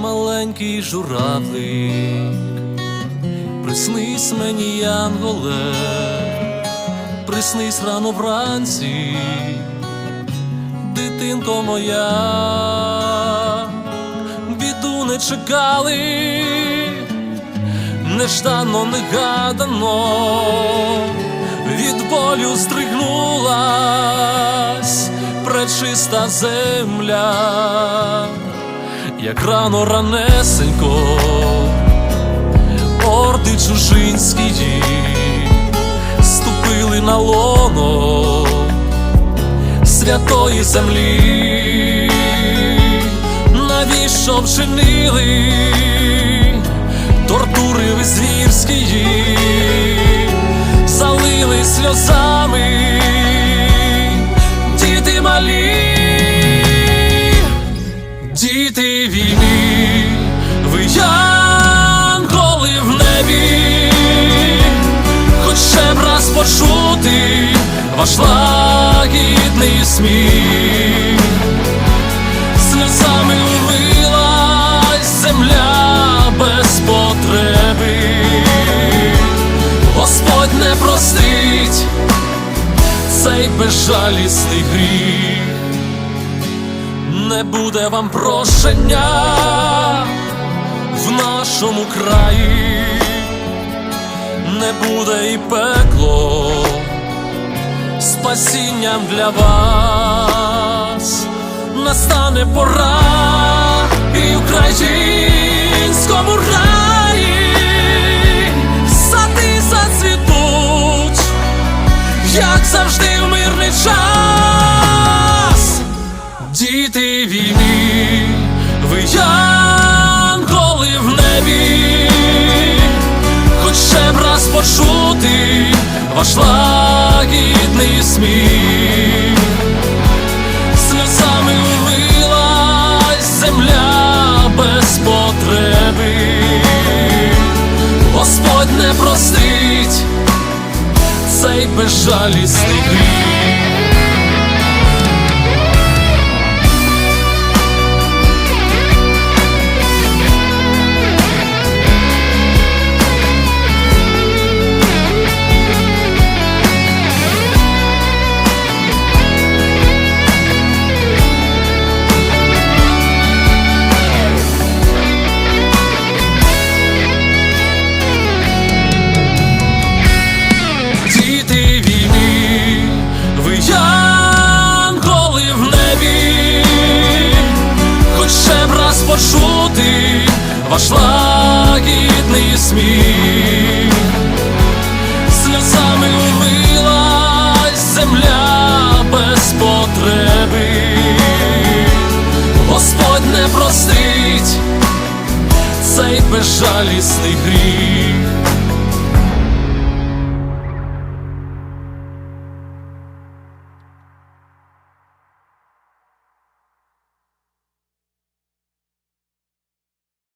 маленький журавлик, приснись мені, янголе, приснись рано вранці, дитинко моя, біду не чекали, неждано, негадано, від болю стригнулась пречиста земля, як рано ранесенько, орди чужинські ступили на лоно святої землі, навіщо вчинили тортури звірські, залили сльозами янголи в небі, хоч ще б раз почути ваш лагідний сміх, сльозами умилась земля без потреби, Господь не простить цей безжалісний гріх, не буде вам прощення в нашому краї, не буде і пекло спасінням для вас. Настане пора і українському раї. Сади зацвітуть, як завжди в мирний час, діти війни, ви янголи ваш лагідний сміх, сльозами умилась земля без потреби, Господь не простить цей безжалісний гріх. Почути ваш лагідний сміх, сльозами умилась земля без потреби, Господь не простить цей безжалісний гріх.